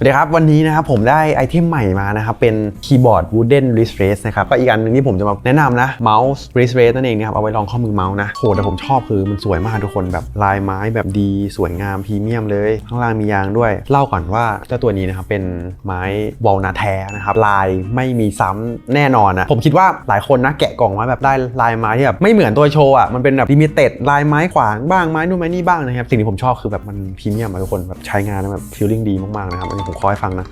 สวัสดีครับ วันนี้นะครับผมได้ไอเทมใหม่มานะครับ เป็นคีย์บอร์ด wooden wrist rest นะครับก็อีกอันหนึงที่ผมจะมาแนะนำนะ mouse wrist rest นั่นเองนะครับ เอาไว้รองข้อมือเมาส์นะโหแต่ผมชอบคือมันสวยมากทุกคนแบบลายไม้แบบดีสวยงามพรีเมียมเลย ข้างล่างมียางด้วย เล่าก่อนว่าเจ้าตัวนี้นะครับ เป็นไม้วอลนาแท้นะครับ ลายไม่มีซ้ำแน่นอนนะผมคิดว่าหลายคนนะแกะกล่องมาแบบได้ลายไม้ที่แบบไม่เหมือนตัวโชว์อะมันเป็นแบบลิมิเต็ดลายไม้ขวางบ้างไม้นู่นไม้นี่บ้างนะครับสิ่งที่ผมชอบคือแบบมันพรีเมียมทุกคนแบบใช้งานแบบฟีลลิ่งดีมากๆนะครับผมคอยฟังนะ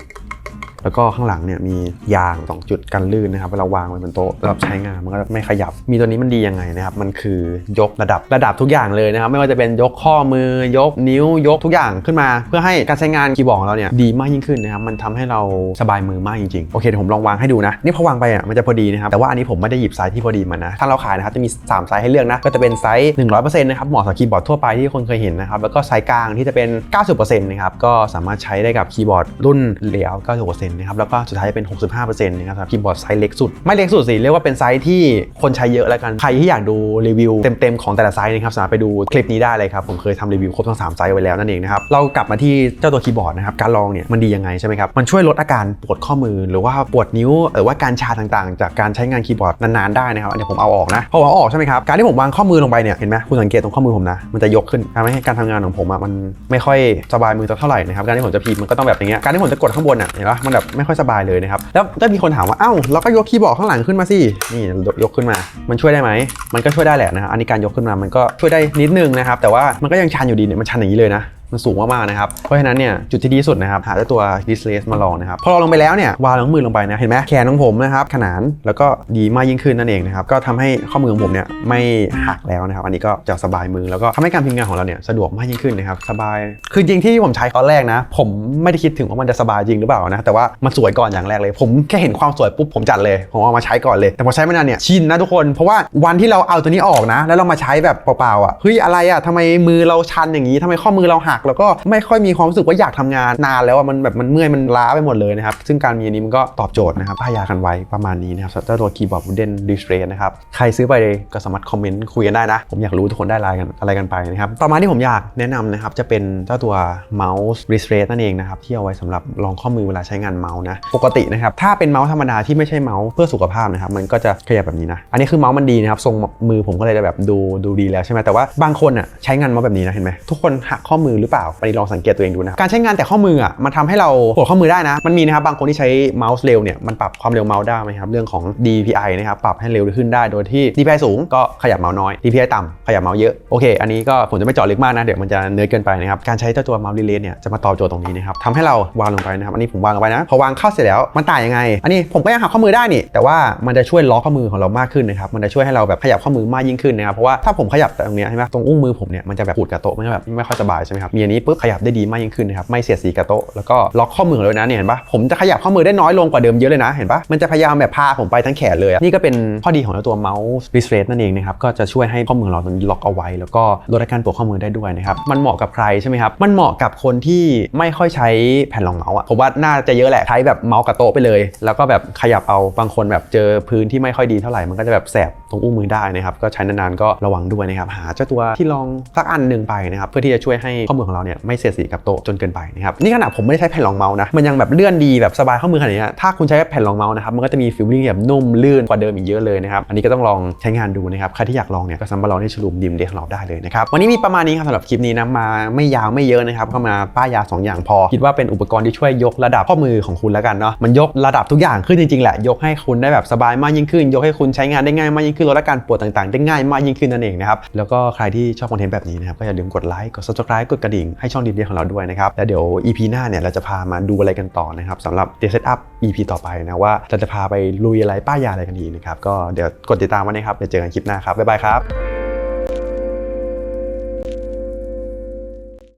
แล้วก็ข้างหลังเนี่ยมียาง 2 จุดกันลื่นนะครับเวลาวางไว้บนโต๊ะรับใช้งานมันก็ไม่ขยับ มีตัวนี้มันดียังไงนะครับมันคือยกระดับระดับทุกอย่างเลยนะครับไม่ว่าจะเป็นยกข้อมือยกนิ้วยกทุกอย่างขึ้นมา เพื่อให้การใช้งานคีย์บอร์ดเราเนี่ยดีมากยิ่งขึ้นนะครับมันทำให้เราสบายมือมากจริงๆโอเคเดี๋ยวผมลองวางให้ดูนะนี่พอวางไปอะมันจะพอดีนะครับแต่ว่าอันนี้ผมไม่ได้หยิบไซส์ที่พอดีมานะถ้าเราขายนะครับจะมี 3 ไซส์ให้เลือกนะก็จะเป็นไซส์ 100%นะครับเหมาะสำหรับคีย์บอร์ดทั่วไปที่คนเคยเห็นนะครับแล้วก็ไซส์กลางที่จะเป็น 90%นะครับก็สามารถใช้ได้กับคีย์บอร์ดรุ่นเหลียว90% 65%นะครับแล้วก็สุดท้ายเป็น 65%นต์นะครับคีย์บอร์ดไซส์เล็กสุด ไม่เล็กสุดสิเรียกว่าเป็นไซส์ที่คนใช้เยอะแล้วกันใครที่อยากดูรีวิวเต็มๆของแต่ละไซส์นะครับสามารถไปดูคลิปนี้ได้เลยครับผมเคยทำรีวิวครบทั้ง3ไซส์ไว้แล้วนั่นเองนะครับเรากลับมาที่เจ้าตัวคีย์บอร์ดนะครับการลองเนี่ยมันดียังไงใช่ไหมครับมันช่วยลดอาการปวดข้อมือหรือว่าปวดนิ้วหรือว่าการชาต่างๆ จากการใช้งานคีย์บอร์ดนานๆได้นะครับอันนี้ผมเอาออกนะพอเอาออกใช่ไหมครับการที่ผมวางข้อมือลงไปเนี่ยเห็นไหมคุณสังเกตตรงข้อมือผมนะมันจะยกขึ้นทำให้การทำงานของผมอะมันไม่ค่อยสบายมือเท่าไหร่นะครับการที่ผมจะพิมพ์มันก็ต้องแบบอย่างเงี้ยการที่ผมจะกดข้างบนอะเห็นปะมันแบบไม่ค่อยสบายเลยนะครับ แล้วก็มีคนถามว่า เอ้าเราก็ยกคีย์บอร์ดข้างหลังขึ้นมาสิ นี่ยกขึ้นมา มันช่วยได้ไหม มันก็ช่วยได้แหละนะครับอันนี้การยกขึ้นมา มันก็ช่วยได้นิดนึงนะครับ แต่ว่ามันก็ยังชันอยู่ดีเนี่ย มันชันอย่างนี้เลยนะ มันสูงมากๆนะครับ เพราะฉะนั้นเนี่ยจุดที่ดีสุดนะครับหาเจ้ตัว d i s l a c e มาลองนะครับพอเราลงไปแล้วเนี่ยวางลงมือลงไปนะเห็นไหมแขนของผมนะครับขนานแล้วก็ดีมากยิ่งขึ้นนั่นเองนะครับก็ทำให้ข้อมือของผมเนี่ยไม่หักแล้วนะครับ อันนี้ก็จะสบายมือแล้วก็ทำให้การพิมพ์งานของเราเนี่ยสะดวกมากยิ่งขึ้นนะครับสบายคือจริงที่ผมใช้ตอนแรกนะ ผมไม่ได้คิดถึงว่ามันจะสบายจริงหรือเปล่านะแต่ว่ามันสวยก่อนอย่างแรกเลย ผมแค่เห็นความสวยปุ๊บผมจัดเลยผมเอามาใช้ก่อนเลย แต่พอใช้ไมานานเนี่ยชินนะทุกคน เพราะว่าวันที่เราเอาตัวนี้ออกนะ แล้วเรามาใช้แบบเปล่าๆอะเฮ้ยอะไรอะทำไมมือเราชันอย่างนี้ทำไมข้อมือเราหักแล้วก็ไม่ค่อยมีความรู้สึกว่าอยากทำงานนานแล้วอะมันแบบมันเมื่อยมันล้าไปหมดเลยนะครับ ซึ่งการมีอันนี้มันก็ตอบโจทย์นะครับพายากันไว้ประมาณนี้นะครับเจ้าตัวคีย์บอร์ด Wooden Display นะครับใครซื้อไปก็สามารถคอมเมนต์คุยกันได้นะ ผมอยากรู้ทุกคนได้อะไรกันอะไรกันไปนะครับต่อมาที่ผมอยากแนะนำนะครับจะเป็นเจ้าตัว Mouse Wrist Rest นั่นเองนะครับที่เอาไว้สำหรับรองข้อมือเวลาใช้งานเมาส์นะปกตินะครับถ้าเป็นเมาส์ธรรมดาที่ไม่ใช่เมาส์เพื่อสุขภาพนะครับมันก็จะขยับแบบนี้นะอันนี้คือเมาส์มันดีนะครับทรงมือผมก็เลยจะแบบดูดูดีแล้วใช่ไหมแต่ว่าบางคนอะใช้งานเมาส์แบบนี้นะเห็นไหมทุกคนหักข้อมือหรือือเปล่าไปลองสังเกตตัวเองดูนะการใช้งานแต่ข้อมืออะมันทำให้เราปวดข้อมือได้นะ มันมีนะครับบางคนที่ใช้เมาส์เร็วเนี่ยมันปรับความเร็วเมาส์ได้ไหมครับเรื่องของ DPI นะครับปรับให้เร็วขึ้นได้โดยที่ DPI สูงก็ขยับเมาส์น้อย DPI ต่ำขยับเมาส์เยอะโอเค อันนี้ก็ผมจะไม่เจาะลึกมากนะเดี๋ยวมันจะเนื้อเกินไปนะครับการใช้เจ้าตัวเมาส์รีเลย์เนี่ยจะมาตอบโจทย์ตรงนี้นะครับทำให้เราวางลงไปนะครับอันนี้ผมวางลงไปนะพอวางเข้าเสร็จแล้วมันต่างยังไง อันนี้ผมก็ยังหักข้อมือได้นี่แต่ว่ามันจะช่วยล็อกข้อมือของเรามากขึ้นนะครับมันจะช่วยให้เราแบบขยับข้อมือมากยิ่งขึ้นนะครับเพราะว่าถ้าผมขยับตรงนี้ใช่ไหมตรงอุ้งมือผมเนี่ยมันจะแบบขูดกับโต๊ะมันจะแบบไม่ค่อยสบายใช่ไหมครับมีอันนี้ปุ๊บขยับได้ดีมากยิ่งขึ้นนะครับไม่เสียดสีกับโต๊ะแล้วก็ล็อกข้อมือเลยนะเนี่ยเห็นปะผมจะขยับข้อมือได้น้อยลงกว่าเดิมเยอะเลยนะเห็นปะมันจะพยายามแบบพาผมไปทั้งแขนเลยนี่ก็เป็นข้อดีของเจ้าตัวเมาส์ wrist rest นั่นเองนะครับก็จะช่วยให้ข้อมือเราตรงนี้ล็อกเอาไว้ แล้วก็ลดอาการปวดข้อมือได้ด้วยนะครับมันเหมาะกับใครใช่ไหมครับมันเหมาะกับคนที่ไม่ค่อยใช้แผ่นรองเมาส์อะผมว่าน่าจะเยอะแหละใช้แบบเมาส์กับโต๊ะไปเลย แล้วก็แบบขยับเอาบางคนแบบเจอพื้นที่ไม่ค่อยดีเท่าไหร่มันก็จะแบบแสบตรงอุ้งมือได้นะครับก็ใช้นานๆก็ระวังด้วยนะครับหาเจ้าตัวที่ลองสักอันหนึ่งไปนะครับเพื่อที่จะช่วยให้ข้อมือของเราเนี่ยไม่เสียดสีกับโต๊ะจนเกินไปนะครับนี่ขนาดผมไม่ได้ใช้แผ่นรองเมาส์นะมันยังแบบเลื่อนดีแบบสบายข้อมือขนาดนี้ถ้าคุณใช้แผ่นรองเมาส์นะครับมันก็จะมีฟีลลิ่งแบบนุ่มลื่นกว่าเดิมอีกเยอะเลยนะครับอันนี้ก็ต้องลองใช้งานดูนะครับใครที่อยากลองเนี่ยก็สามารถลองที่ชลูมดิมเดของเราได้เลยนะครับวันนี้มีประมาณนี้ครับสำหรับคลิปนี้นะมาไม่ยาวไม่เยอะนะครับก็มาป้ายยาสองอย่างพอ คิดว่าเป็นอุปกรณ์ที่ช่วยยกระดับข้อมือของคุณแล้วกันเนาะมันยกระดับทุกอย่างขึ้นจริงๆแหละยกให้คุณได้แบบสบายมากยิ่งขึ้น ยกให้คุณใช้งานได้ง่ายมากยิ่งขึ้นลดอาการปวดต่างๆ ได้ง่ายมากยิ่งขึ้นนั่นเองนะครับแล้วก็ใครที่ชอบคอนเทนต์แบบนี้นะครับก็อย่าลืมกดไลค์กด subscribe กดกระดิ่งให้ช่องดีเดของเราด้วยนะครับแล้วเดี๋ยว EP หน้าเนี่ยเราจะพามาดูอะไรกันต่อนะครับสำหรับเดซเซตอัพ EP ต่อไปนะว่าเราจะพาไปลุยอะไรป้ายยาอะไรกันดีนะครับก็เดี๋ยวกดติดตามไว้นะครับเดี๋ยวเจอกันคลิปหน้าครับบ๊ายบายครับ